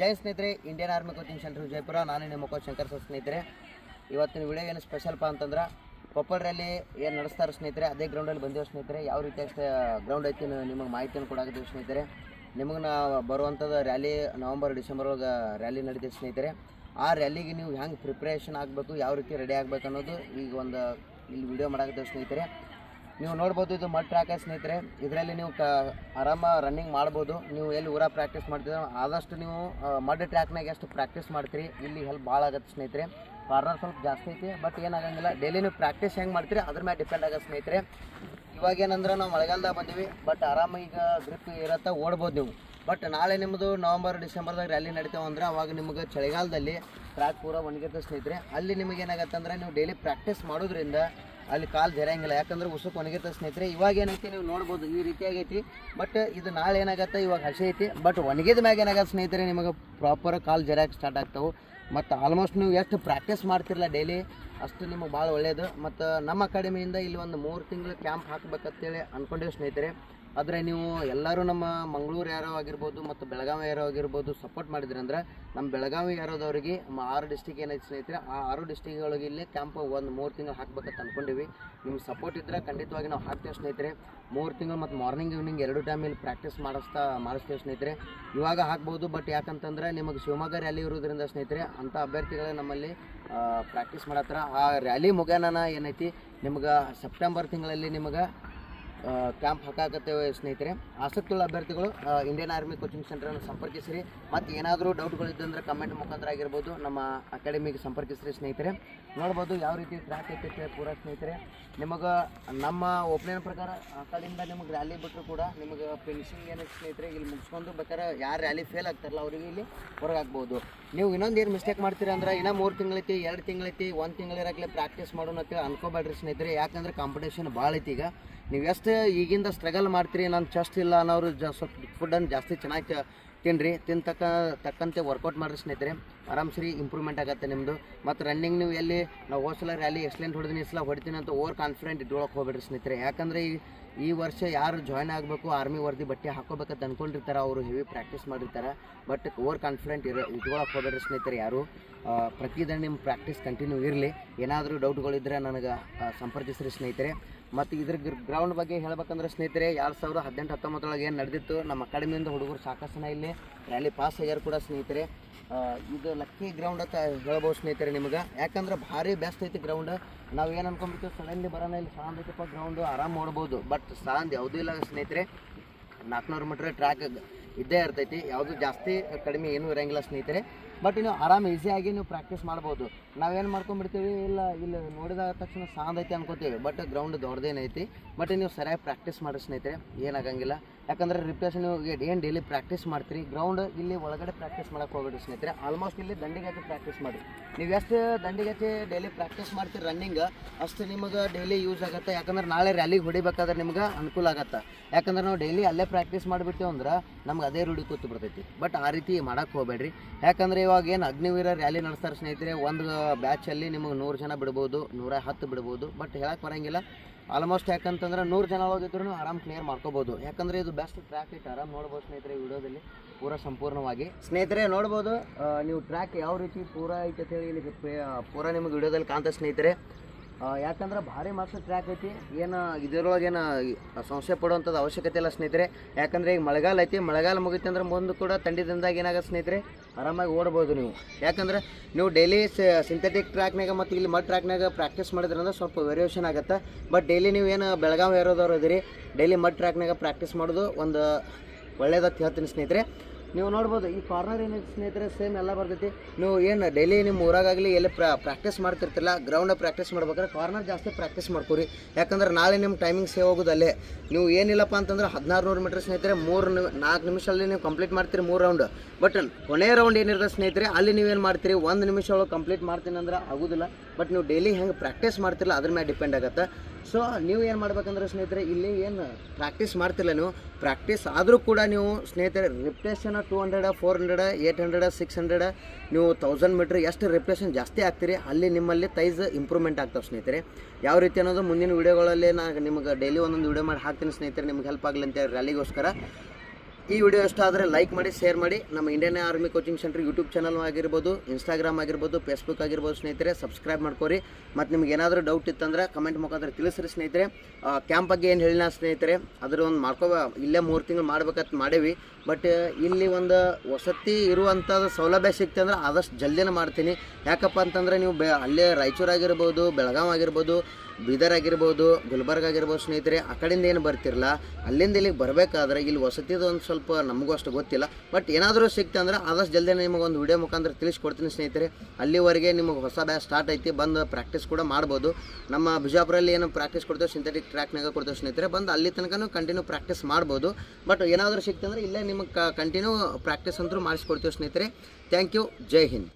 ಜೈ ಸ್ನೇಹಿತರೆ Indian army coaching centre Jayapura ನಾನು ನಿಮ್ಮ ಕೋಚ್ ಶಂಕರ್ ಸರ್ ಸ್ನೇಹಿತರೆ. ಇವತ್ತಿನ ವಿಡಿಯೋ ಏನು ಸ್ಪೆಷಲ್ಪ ಅಂತಂದ್ರೆ ಕೊಪ್ಪಳ ರ್ಯಾಲಿ ಏನು ನಡೆಸ್ತಾರೆ ಸ್ನೇಹಿತರೆ, ಅದೇ ಗ್ರೌಂಡಲ್ಲಿ ಬಂದಿರೋ ಸ್ನೇಹಿತರೆ, ಯಾವ ರೀತಿ ಗ್ರೌಂಡ್ ಐತಿ ನಿಮಗೆ ಮಾಹಿತಿಯನ್ನು ಕೊಡಾಕತ್ತೀವಿ ಸ್ನೇಹಿತರೆ. ನಿಮಗೆ ನಾವು ಬರುವಂಥದ್ದು ರ್ಯಾಲಿ ನವಂಬರ್ ಡಿಸೆಂಬರ್ ಒಳಗೆ ರ್ಯಾಲಿ ನಡೀತೀವಿ ಸ್ನೇಹಿತರೆ. ಆ ರ್ಯಾಲಿಗೆ ನೀವು ಹೆಂಗೆ ಪ್ರಿಪ್ರೇಷನ್ ಆಗಬೇಕು, ಯಾವ ರೀತಿ ರೆಡಿ ಆಗಬೇಕು ಅನ್ನೋದು ಈಗ ಒಂದು ಇಲ್ಲಿ ವಿಡಿಯೋ ಮಾಡಾಕತ್ತೀವಿ ಸ್ನೇಹಿತರೆ. ನೀವು ನೋಡ್ಬೋದು ಇದು ಮಡ್ ಟ್ರ್ಯಾಕ್ ಸ್ನೇಹಿತರೆ. ಇದರಲ್ಲಿ ನೀವು ಕ, ಆರಾಮ ರನ್ನಿಂಗ್ ಮಾಡ್ಬೋದು. ನೀವು ಎಲ್ಲಿ ಊರ ಪ್ರಾಕ್ಟೀಸ್ ಮಾಡ್ತೀರೋ ಆದಷ್ಟು ನೀವು ಮಡ್ ಟ್ರ್ಯಾಕ್ನಾಗ ಎಷ್ಟು ಪ್ರಾಕ್ಟೀಸ್ ಮಾಡ್ತೀರಿ. ಇಲ್ಲಿ ಹೆಲ್ಪ್ ಭಾಳ ಆಗುತ್ತೆ ಸ್ನೇಹಿತರೆ. ಕಾರ್ನರ್ ಸ್ವಲ್ಪ ಜಾಸ್ತಿ ಐತಿ ಬಟ್ ಏನಾಗಂಗಿಲ್ಲ. ಡೈಲಿ ನೀವು ಪ್ರಾಕ್ಟೀಸ್ ಹೆಂಗೆ ಮಾಡ್ತೀರಿ, ಅದ್ರ ಮೇಲೆ ಡಿಪೆಂಡ್ ಆಗುತ್ತೆ ಸ್ನೇಹಿತರೆ. ಇವಾಗ ಏನಂದ್ರೆ ನಾವು ಮಳೆಗಾಲದಾಗ ಬಂದೀವಿ ಬಟ್ ಆರಾಮ ಈಗ ಗ್ರಿಪ್ ಇರತ್ತೆ ಓಡ್ಬೋದು ನೀವು. ಬಟ್ ನಾಳೆ ನಿಮ್ಮದು ನವಂಬರ್ ಡಿಸೆಂಬರ್ದಾಗ ರ್ಯಾಲಿ ನಡೀತಾವೆ ಅಂದ್ರೆ ಅವಾಗ ನಿಮಗೆ ಚಳಿಗಾಲದಲ್ಲಿ ಟ್ರ್ಯಾಕ್ ಪೂರ ಒಣಗಿರ್ತದೆ ಸ್ನೇಹಿತರೆ ಅಲ್ಲಿ ನಿಮಗೆ ಏನಾಗುತ್ತೆ ಅಂದ್ರೆ ನೀವು ಡೈಲಿ ಪ್ರಾಕ್ಟೀಸ್ ಮಾಡೋದ್ರಿಂದ ಅಲ್ಲಿ ಕಾಲು ಜರಂಗಿಲ್ಲ ಯಾಕಂದ್ರೆ ಉಸುಕ್ ಒಣಗಿರ್ತದೆ ಸ್ನೇಹಿತರೆ ಇವಾಗ ಏನೈತಿ ನೀವು ನೋಡ್ಬೋದು, ಈ ರೀತಿ ಆಗೈತಿ. ಬಟ್ ಇದು ನಾಳೆ ಏನಾಗತ್ತೆ, ಇವಾಗ ಹಸಿ ಐತಿ. ಬಟ್ ಒಣಗಿದ ಮ್ಯಾಗ ಏನಾಗತ್ತೆ ಸ್ನೇಹಿತರೆ, ನಿಮಗೆ ಪ್ರಾಪರ್ ಕಾಲು ಜರಕ್ಕೆ ಸ್ಟಾರ್ಟ್ ಆಗ್ತಾವೆ. ಮತ್ತು ಆಲ್ಮೋಸ್ಟ್ ನೀವು ಎಷ್ಟು ಪ್ರಾಕ್ಟೀಸ್ ಮಾಡ್ತಿರಲ್ಲ ಡೈಲಿ ಅಷ್ಟು ನಿಮಗೆ ಭಾಳ ಒಳ್ಳೆಯದು ಮತ್ತು ನಮ್ಮ ಅಕಾಡೆಮಿಯಿಂದ ಇಲ್ಲಿ ಒಂದು ಮೂರು ತಿಂಗಳು ಕ್ಯಾಂಪ್ ಹಾಕ್ಬೇಕಂತೇಳಿ ಅಂದ್ಕೊಂಡಿವಿ ಸ್ನೇಹಿತರೆ. ಆದರೆ ನೀವು ಎಲ್ಲರೂ ನಮ್ಮ ಮಂಗಳೂರು ಯಾರೋ ಆಗಿರ್ಬೋದು ಮತ್ತು ಬೆಳಗಾವಿ ಯಾರೋ ಆಗಿರ್ಬೋದು ಸಪೋರ್ಟ್ ಮಾಡಿದ್ರಿ ಅಂದ್ರೆ ನಮ್ಮ ಬೆಳಗಾವಿ ಯಾರೋದವ್ರಿಗೆ ನಮ್ಮ ಆರು ಡಿಸ್ಟಿಕ್ ಏನೈತೆ ಸ್ನೇಹಿತರೆ, ಆ ಆರು ಡಿಸ್ಟಿಕ್ಗಳಿಗೆ ಇಲ್ಲಿ ಕ್ಯಾಂಪ್ ಒಂದು ಮೂರು ತಿಂಗಳು ಹಾಕ್ಬೇಕಂತ ಅಂದ್ಕೊಂಡಿವಿ ನಿಮ್ಮ ಸಪೋರ್ಟ್ ಇದ್ದರೆ ಖಂಡಿತವಾಗಿ ನಾವು ಹಾಕ್ತೇವೆ ಸ್ನೇಹಿತರೆ. ಮೂರು ತಿಂಗಳು ಮತ್ತು ಮಾರ್ನಿಂಗ್ ಈವ್ನಿಂಗ್ ಎರಡು ಟೈಮ್ ಇಲ್ಲಿ ಪ್ರಾಕ್ಟೀಸ್ ಮಾಡಿಸ್ತಾ, ಮಾಡಿಸ್ತೇವೆ ಸ್ನೇಹಿತರೆ. ಇವಾಗ ಹಾಕ್ಬೋದು ಬಟ್ ಯಾಕಂತಂದ್ರೆ ನಿಮಗೆ ಶಿವಮೊಗ್ಗ ರ್ಯಾಲಿ ಇರೋದ್ರಿಂದ ಸ್ನೇಹಿತರೆ, ಅಂಥ ಅಭ್ಯರ್ಥಿಗಳೇ ನಮ್ಮಲ್ಲಿ ಪ್ರಾಕ್ಟೀಸ್ ಮಾಡತ್ತಾರ ಆ ರ್ಯಾಲಿ ಮುಗಿಯೋಣ ಏನೈತಿ, ನಿಮ್ಗೆ ಸೆಪ್ಟೆಂಬರ್ ತಿಂಗಳಲ್ಲಿ ನಿಮಗೆ ಕ್ಯಾಂಪ್ ಹಾಕಾಕತ್ತೇವೆ ಸ್ನೇಹಿತರೆ. ಆಸಕ್ತಿಯುಳ್ಳ ಅಭ್ಯರ್ಥಿಗಳು ಇಂಡಿಯನ್ ಆರ್ಮಿ ಕೋಚಿಂಗ್ ಸೆಂಟರನ್ನು ಸಂಪರ್ಕಿಸಿರಿ. ಮತ್ತು ಏನಾದರೂ ಡೌಟ್ಗಳಿದ್ದಂದ್ರೆ ಕಮೆಂಟ್ ಮುಖಾಂತರ ಆಗಿರ್ಬೋದು ನಮ್ಮ ಅಕಾಡೆಮಿಗೆ ಸಂಪರ್ಕಿಸಿರಿ ಸ್ನೇಹಿತರೆ. ನೋಡ್ಬೋದು ಯಾವ ರೀತಿ ಟ್ರ್ಯಾಕ್ ಇರ್ತೈತೆ ಪೂರ ಸ್ನೇಹಿತರೆ. ನಿಮಗೆ ನಮ್ಮ ಒಪಿನಿಯನ್ ಪ್ರಕಾರ ಆ ಕಡೆಯಿಂದ ನಿಮಗೆ ರ್ಯಾಲಿ ಬಿಟ್ಟರು ಕೂಡ ನಿಮಗೆ ಫಿನಿಶಿಂಗ್ ಏನೈತೆ ಸ್ನೇಹಿತರೆ, ಇಲ್ಲಿ ಮುಗಿಸ್ಕೊಂಡು ಬೇಕಾದ್ರೆ ಯಾರು ರ್ಯಾಲಿ ಫೇಲ್ ಆಗ್ತಾರಲ್ಲ ಅವರಿಗೆ ಇಲ್ಲಿ ಹೊರಗೆ ನೀವು ಇನ್ನೊಂದು ಏನು ಮಿಸ್ಟೇಕ್ ಮಾಡ್ತೀರಾ ಅಂದ್ರೆ ಇನ್ನೂ ಮೂರು ತಿಂಗಳೈತಿ, ಎರಡು ತಿಂಗಳೈತಿ, ಒಂದು ತಿಂಗಳಿರಾಗಲೇ ಪ್ರಾಕ್ಟೀಸ್ ಮಾಡೋಣ ಅಂತೇಳಿ ಅನ್ಕೋಬೇಡ್ರಿ ಸ್ನೇಹಿತರೆ. ಯಾಕಂದ್ರೆ ಕಾಂಪಿಟೇಷನ್ ಭಾಳ ಐತಿ ಈಗ. ನೀವು ಎಷ್ಟು ಈಗಿಂದ ಸ್ಟ್ರಗಲ್ ಮಾಡ್ತೀರಿ ನಾನು ಚೆಸ್ಟ್ ಇಲ್ಲ ಅನ್ನೋರು ಜ ಸ್ವಲ್ಪ ಫುಡ್ಡನ್ನು ಜಾಸ್ತಿ ಚೆನ್ನಾಗಿ ತಿನ್ನಿರಿ ತಿಂತಕ್ಕ ತಕ್ಕಂತೆ ವರ್ಕೌಟ್ ಮಾಡಿರಿ ಸ್ನೇಹಿತರೆ. ಆರಾಮ್ಸರಿ ಇಂಪ್ರೂವ್ಮೆಂಟ್ ಆಗುತ್ತೆ ನಿಮ್ಮದು ಮತ್ತು ರನ್ನಿಂಗ್ ನೀವು ಎಲ್ಲಿ, ನಾವು ಹೋಸಲ ರ್ಯಾಲಿ ಎಕ್ಸಲೆಂಟ್ ಹೊಡೆದಿನಿ, ಈ ಸಲ ಹೊಡಿತೀನಿ ಅಂತ ಓವರ್ ಕಾನ್ಫಿಡೆಂಟ್ ಇಟ್ಕೊಳಕ್ಕೆ ಹೋಗ್ಬೇಡ್ರಿ ಸ್ನೇಹಿತರೆ. ಯಾಕಂದರೆ ಈ ಈ ವರ್ಷ ಯಾರು ಜಾಯ್ನ್ ಆಗಬೇಕು ಆರ್ಮಿ ವರ್ದಿ ಬಟ್ಟೆ ಹಾಕೋಬೇಕಂತ ಅಂದ್ಕೊಂಡಿರ್ತಾರೆ ಅವರು ಹೆವಿ ಪ್ರಾಕ್ಟೀಸ್ ಮಾಡಿರ್ತಾರೆ. ಬಟ್ ಓವರ್ ಕಾನ್ಫಿಡೆಂಟ್ ಇರೋ ಇಟ್ಕೊಳಕ್ಕೆ ಹೋಗ್ಬೇಡ್ರಿ ಸ್ನೇಹಿತರೆ ಯಾರು. ಪ್ರತಿದಿನ ನಿಮ್ಮ ಪ್ರಾಕ್ಟೀಸ್ ಕಂಟಿನ್ಯೂ ಇರಲಿ. ಏನಾದರೂ ಡೌಟ್ಗಳಿದ್ರೆ ನನಗೆ ಸಂಪರ್ಕಿಸ್ರಿ ಸ್ನೇಹಿತರೆ. ಮತ್ತು ಇದ್ರ ಗ್ರೌಂಡ್ ಬಗ್ಗೆ ಹೇಳ್ಬೇಕಂದ್ರೆ ಸ್ನೇಹಿತರೆ, ಎರಡು ಸಾವಿರದ ಹದಿನೆಂಟು ಹತ್ತೊಂಬತ್ತೊಳಗೆ ಏನು ನಡೆದಿತ್ತು, ನಮ್ಮ ಅಕಾಡೆಮಿಯಿಂದ ಹುಡುಗರು ಸಾಕಷ್ಟು ಇಲ್ಲಿ ರ್ಯಾಲಿ ಪಾಸ್ ಆಗ್ಯಾರು ಕೂಡ ಸ್ನೇಹಿತರೆ. ಇದು ಲಕ್ಕಿ ಗ್ರೌಂಡ್ ಅಂತ ಹೇಳ್ಬೋದು ಸ್ನೇಹಿತರೆ ನಿಮಗೆ. ಯಾಕಂದ್ರೆ ಭಾರಿ ಬೆಸ್ಟ್ ಐತಿ ಗ್ರೌಂಡ್ ನಾವು ಏನು ಅನ್ಕೊಂಡ್ಬಿಟ್ಟು ಸಡನ್ಲಿ ಬರೋಣ ಇಲ್ಲಿ ಸಾಂದ್ ಐತಪ್ಪ ಗ್ರೌಂಡು ಆರಾಮ್ ನೋಡ್ಬೋದು. ಬಟ್ ಸಾಂದ್ ಯಾವುದೂ ಇಲ್ಲ ಸ್ನೇಹಿತರೆ. ನಾಲ್ಕುನೂರು ಮೀಟ್ರ್ ಟ್ರ್ಯಾಕ್ ಇದ್ದೇ ಇರ್ತೈತಿ. ಯಾವುದು ಜಾಸ್ತಿ ಕಡಿಮೆ ಏನೂ ಇರೋಂಗಿಲ್ಲ ಸ್ನೇಹಿತರೆ. ಬಟ್ ನೀವು ಆರಾಮ್ ಈಸಿಯಾಗಿ ನೀವು ಪ್ರಾಕ್ಟೀಸ್ ಮಾಡ್ಬೋದು. ನಾವೇನು ಮಾಡ್ಕೊಂಡ್ಬಿಡ್ತೀವಿ? ಇಲ್ಲ, ಇಲ್ಲಿ ನೋಡಿದ ತಕ್ಷಣ ಸಾಂದ್ ಐತಿ ಅನ್ಕೋತೀವಿ. ಬಟ್ ಗ್ರೌಂಡ್ ದೊಡ್ಡದೇನೈತಿ ಬಟ್ ನೀವು ಸರಿಯಾಗಿ ಪ್ರಾಕ್ಟೀಸ್ ಮಾಡಿ ಸ್ನೇಹಿತರೆ ಏನಾಗಂಗಿಲ್ಲ ಯಾಕಂದ್ರೆ ರಿಪ್ಲೇಸ್ ನೀವು ಏನು ಡೈಲಿ ಪ್ರಾಕ್ಟೀಸ್ ಮಾಡ್ತೀರಿ? ಗ್ರೌಂಡ್ ಇಲ್ಲಿ ಒಳಗಡೆ ಪ್ರಾಕ್ಟೀಸ್ ಮಾಡೋಕ್ಕೆ ಹೋಗ್ಬಿಡ್ರಿ ಸ್ನೇಹಿತರೆ. ಆಲ್ಮೋಸ್ಟ್ ಇಲ್ಲಿ ದಂಡಿಗೆ ಹಾಕಿ ಪ್ರಾಕ್ಟೀಸ್ ಮಾಡಿರಿ ನೀವು ಎಷ್ಟು ದಂಡಿಗೆ ಹಾಕಿ ಡೈಲಿ ಪ್ರಾಕ್ಟೀಸ್ ಮಾಡ್ತೀರಿ ರನ್ನಿಂಗ್ ಅಷ್ಟು ನಿಮಗೆ ಡೈಲಿ ಯೂಸ್ ಆಗುತ್ತೆ. ಯಾಕಂದ್ರೆ ನಾಳೆ ರ್ಯಾಲಿಗೆ ಹೊಡಿಬೇಕಾದ್ರೆ ನಿಮ್ಗೆ ಅನುಕೂಲ ಆಗುತ್ತೆ. ಯಾಕಂದ್ರೆ ನಾವು ಡೈಲಿ ಅಲ್ಲೇ ಪ್ರಾಕ್ಟೀಸ್ ಮಾಡಿಬಿಡ್ತೀವಿ ಅಂದ್ರೆ ನಮ್ಗೆ ಅದೇ ರೂಢಿ ಕೂತು ಬಿಡ್ತೈತಿ. ಬಟ್ ಆ ರೀತಿ ಮಾಡಕ್ಕೆ ಹೋಗ್ಬೇಡ್ರಿ. ಯಾಕಂದ್ರೆ ಇವಾಗ ಏನು ಅಗ್ನಿವೀರ ರ್ಯಾಲಿ ನಡೆಸ್ತಾರೆ ಸ್ನೇಹಿತರೆ. ಒಂದು ಬ್ಯಾಚಲ್ಲಿ ನಿಮಗೆ ನೂರು ಜನ ಬಿಡ್ಬೋದು, ನೂರ ಹತ್ತು ಬಿಡ್ಬೋದು. ಬಟ್ ಹೇಳಕ್ಕೆ ಬರಂಗಿಲ್ಲ. ಆಲ್ಮೋಸ್ಟ್ ಯಾಕಂತಂದ್ರೆ ನೂರು ಜನ ಹೋಗಿದ್ರು ಆರಾಮ್ ಕ್ಲಿಯರ್ ಮಾಡ್ಕೋಬೋದು. ಯಾಕಂದ್ರೆ ಇದು ಬೆಸ್ಟ್ ಟ್ರ್ಯಾಕ್ ಇಟ್ಟು ಆರಾಮ್ ನೋಡ್ಬೋದು ಸ್ನೇಹಿತರೆ ವಿಡಿಯೋದಲ್ಲಿ ಪೂರ ಸಂಪೂರ್ಣವಾಗಿ. ಸ್ನೇಹಿತರೆ ನೋಡ್ಬೋದು ನೀವು ಟ್ರ್ಯಾಕ್ ಯಾವ ರೀತಿ ಪೂರ ಐತೆ ಅಂತ ಹೇಳಿ ಇಲ್ಲಿ ಪೂರ ನಿಮಗೆ ವಿಡಿಯೋದಲ್ಲಿ ಕಾಣ್ತಾ ಸ್ನೇಹಿತರೆ. ಯಾಕಂದ್ರೆ ಭಾರಿ ಮಸ್ತ್ ಟ್ರ್ಯಾಕ್ ಐತಿ. ಏನು, ಇದ್ರೊಳಗೆ ಏನು, ಸಂಶಯ ಪಡುವಂಥದ್ದು ಅವಶ್ಯಕತೆ ಇಲ್ಲ ಸ್ನೇಹಿತರೆ. ಯಾಕಂದ್ರೆ ಈಗ ಮಳೆಗಾಲ ಐತಿ, ಮಳೆಗಾಲ ಮುಗಿತು ಅಂದ್ರೆ ಮುಂದೆ ಕೂಡ ತಂಡಿದಿಂದಾಗ ಏನಾಗುತ್ತೆ ಸ್ನೇಹಿತರೆ? ಆರಾಮಾಗಿ ಓಡ್ಬೋದು ನೀವು. ಯಾಕಂದ್ರೆ ನೀವು ಡೈಲಿ ಸಿಂಥೆಟಿಕ್ ಟ್ರ್ಯಾಕ್ನಾಗ ಮತ್ತು ಇಲ್ಲಿ ಮಡ್ ಟ್ರ್ಯಾಕ್ನಾಗ ಪ್ರಾಕ್ಟೀಸ್ ಮಾಡಿದ್ರಂದ್ರೆ ಸ್ವಲ್ಪ ವೇರಿಯೇಷನ್ ಆಗುತ್ತೆ. ಬಟ್ ಡೈಲಿ ನೀವು ಏನು ಬೆಳಗಾವಿ ಇರೋದವ್ರು ಇದ್ದೀರಿ ಡೈಲಿ ಮಡ್ ಟ್ರ್ಯಾಕ್ನಾಗ ಪ್ರಾಕ್ಟೀಸ್ ಮಾಡೋದು ಒಂದು ಒಳ್ಳೇದತ್ತು ಹೇಳ್ತೀನಿ ಸ್ನೇಹಿತರೆ. ನೀವು ನೋಡ್ಬೋದು, ಈ ಕಾರ್ನರ್ ಏನೈತೆ ಸ್ನೇಹಿತರೆ ಸೇಮ್ ಎಲ್ಲ ಬರ್ತೈತಿ. ನೀವು ಏನು ಡೈಲಿ ನಿಮ್ಮ ಊರಾಗಲಿ ಎಲ್ಲಿ ಪ್ರಾಕ್ಟೀಸ್ ಮಾಡ್ತಿರ್ತಿಲ್ಲ ಗ್ರೌಂಡ್ ಪ್ರಾಕ್ಟೀಸ್ ಮಾಡ್ಬೇಕಾದ್ರೆ ಕಾರ್ನರ್ ಜಾಸ್ತಿ ಪ್ರಾಕ್ಟೀಸ್ ಮಾಡ್ಕೊರಿ. ಯಾಕಂದ್ರೆ ನಾಳೆ ನಿಮ್ಮ ಟೈಮಿಂಗ್ ಸೇವ್ ಆಗೋದು ಅಲ್ಲೇ. ನೀವು ಏನಿಲ್ಲಪ್ಪ ಅಂತಂದ್ರೆ ಹದಿನಾರು ನೂರು ಮೀಟ್ರ್ ಸ್ನೇಹಿತರೆ, ಮೂರು ನಾಲ್ಕು ನಿಮಿಷದಲ್ಲಿ ನೀವು ಕಂಪ್ಲೀಟ್ ಮಾಡ್ತೀರಿ ಮೂರು ರೌಂಡ್ ಬಟ್ ಕೊನೆ ರೌಂಡ್ ಏನಿರುತ್ತೆ ಸ್ನೇಹಿತರೆ, ಅಲ್ಲಿ ನೀವೇನು ಮಾಡ್ತೀರಿ? ಒಂದು ನಿಮಿಷ ಒಳಗೆ ಕಂಪ್ಲೀಟ್ ಮಾಡ್ತೀನಿ ಅಂದ್ರೆ ಆಗೋದಿಲ್ಲ. ಬಟ್ ನೀವು ಡೈಲಿ ಹೆಂಗೆ ಪ್ರಾಕ್ಟೀಸ್ ಮಾಡ್ತಿರಲ್ಲ, ಅದ್ರ ಮೇಲೆ ಡಿಪೆಂಡ್ ಆಗುತ್ತೆ. ಸೊ ನೀವು ಏನು ಮಾಡ್ಬೇಕಂದ್ರೆ ಸ್ನೇಹಿತರೆ, ಇಲ್ಲಿ ಏನು ಪ್ರಾಕ್ಟೀಸ್ ಮಾಡ್ತಿಲ್ಲ ನೀವು. ಪ್ರಾಕ್ಟೀಸ್ ಆದರೂ ಕೂಡ ನೀವು ಸ್ನೇಹಿತರೆ repetition two hundred four hundred eight hundred six hundred ನೀವು ತೌಸಂಡ್ ಮೀಟ್ರ್ ಎಷ್ಟು ರಿಪ್ಲೇಷನ್ ಜಾಸ್ತಿ ಆಗ್ತೀರಿ, ಅಲ್ಲಿ ನಿಮ್ಮಲ್ಲಿ ತೈಸ್ ಇಂಪ್ರೂವ್ಮೆಂಟ್ ಆಗ್ತಾವೆ ಸ್ನೇಹಿತರೆ. ಯಾವ ರೀತಿ ಅನ್ನೋದು ಮುಂದಿನ ವೀಡಿಯೋಗಳಲ್ಲಿ ನಾನು ನಿಮಗೆ ಡೈಲಿ ಒಂದೊಂದು ವೀಡಿಯೋ ಮಾಡಿ ಹಾಕ್ತೀನಿ ಸ್ನೇಹಿತರೆ, ನಿಮ್ಗೆ ಹೆಲ್ಪ್ ಆಗಲಿ ಅಂತ ರ್ಯಾಲಿಗೋಸ್ಕರ ಈ ವಿಡಿಯೋ ಇಷ್ಟ ಆದರೆ ಲೈಕ್ ಮಾಡಿ ಶೇರ್ ಮಾಡಿ. ನಮ್ಮ Indian army coaching centre YouTube channel ಆಗಿರ್ಬೋದು ಇನ್ಸ್ಟಾಗ್ರಾಮ್ ಆಗಿರ್ಬೋದು ಫೇಸ್ಬುಕ್ ಆಗಿರ್ಬೋದು ಸ್ನೇಹಿತರೆ ಸಬ್ಸ್ಕ್ರೈಬ್ ಮಾಡ್ಕೋರಿ. ಮತ್ತು ನಿಮ್ಗೆ ಏನಾದರೂ ಡೌಟ್ ಇತ್ತಂದ್ರೆ ಕಮೆಂಟ್ ಮುಖಾಂತರ ತಿಳಿಸ್ರಿ ಸ್ನೇಹಿತರೆ. ಕ್ಯಾಂಪ್ ಬಗ್ಗೆ ಏನು ಹೇಳಿನ ಸ್ನೇಹಿತರೆ, ಅದ್ರ ಒಂದು ಮಾಡ್ಕೋ, ಇಲ್ಲೇ ಮೂರು ತಿಂಗಳು ಮಾಡ್ಬೇಕಂತ ಮಾಡೇವಿ. ಬಟ್ ಇಲ್ಲಿ ಒಂದು ವಸತಿ ಇರುವಂಥದ್ದು ಸೌಲಭ್ಯ ಸಿಗ್ತೆ ಅಂದ್ರೆ ಆದಷ್ಟು ಜಲ್ದಿನ ಮಾಡ್ತೀನಿ. ಯಾಕಪ್ಪ ಅಂತಂದ್ರೆ ನೀವು ಬೆ, ಅಲ್ಲೇ ರಾಯಚೂರು ಆಗಿರ್ಬೋದು ಬೆಳಗಾವಿ ಆಗಿರ್ಬೋದು ಬೀದರ್ ಆಗಿರ್ಬೋದು, ಗುಲ್ಬರ್ಗ ಆಗಿರ್ಬೋದು ಸ್ನೇಹಿತರೆ, ಆ ಕಡೆಯಿಂದ ಏನು ಬರ್ತಿರಲ್ಲ ಅಲ್ಲಿಂದ ಇಲ್ಲಿಗೆ ಬರಬೇಕಾದ್ರೆ ಇಲ್ಲಿ ವಸತಿದು ಒಂದು ಸ್ವಲ್ಪ ನಮಗೂ ಅಷ್ಟು ಗೊತ್ತಿಲ್ಲ. ಬಟ್ ಏನಾದರೂ ಸಿಗ್ತೆ ಅಂದ್ರೆ ಆದಷ್ಟು ಜಲ್ದಿ ನಿಮಗೆ ಒಂದು ವಿಡಿಯೋ ಮುಖಾಂತರ ತಿಳಿಸ್ಕೊಡ್ತೀನಿ ಸ್ನೇಹಿತರೆ. ಅಲ್ಲಿವರೆಗೆ ನಿಮಗೆ ಹೊಸ ಬ್ಯಾಚ್ ಸ್ಟಾರ್ಟ್ ಐತಿ, ಬಂದು ಪ್ರಾಕ್ಟೀಸ್ ಕೂಡ ಮಾಡ್ಬೋದು. ನಮ್ಮ ಬಿಜಾಪುರಲ್ಲಿ ಏನು ಪ್ರಾಕ್ಟೀಸ್ ಕೊಡ್ತೇವೆ ಸಿಂಥೆಟಿಕ್ ಟ್ರ್ಯಾಕ್ನಾಗ ಕೊಡ್ತೇವೆ ಸ್ನೇಹಿತರೆ. ಬಂದು ಅಲ್ಲಿ ತನಕ ಕಂಟಿನ್ಯೂ ಪ್ರಾಕ್ಟೀಸ್ ಮಾಡ್ಬೋದು. ಬಟ್ ಏನಾದರೂ ಸಿಕ್ತಂದ್ರೆ ಇಲ್ಲೇ ನಿಮಗೆ ಕಂಟಿನ್ಯೂ ಪ್ರಾಕ್ಟೀಸ್ ಅಂತೂ ಮಾಡಿಸ್ಕೊಡ್ತೀವಿ ಸ್ನೇಹಿತರೆ. Thank you Jai Hind.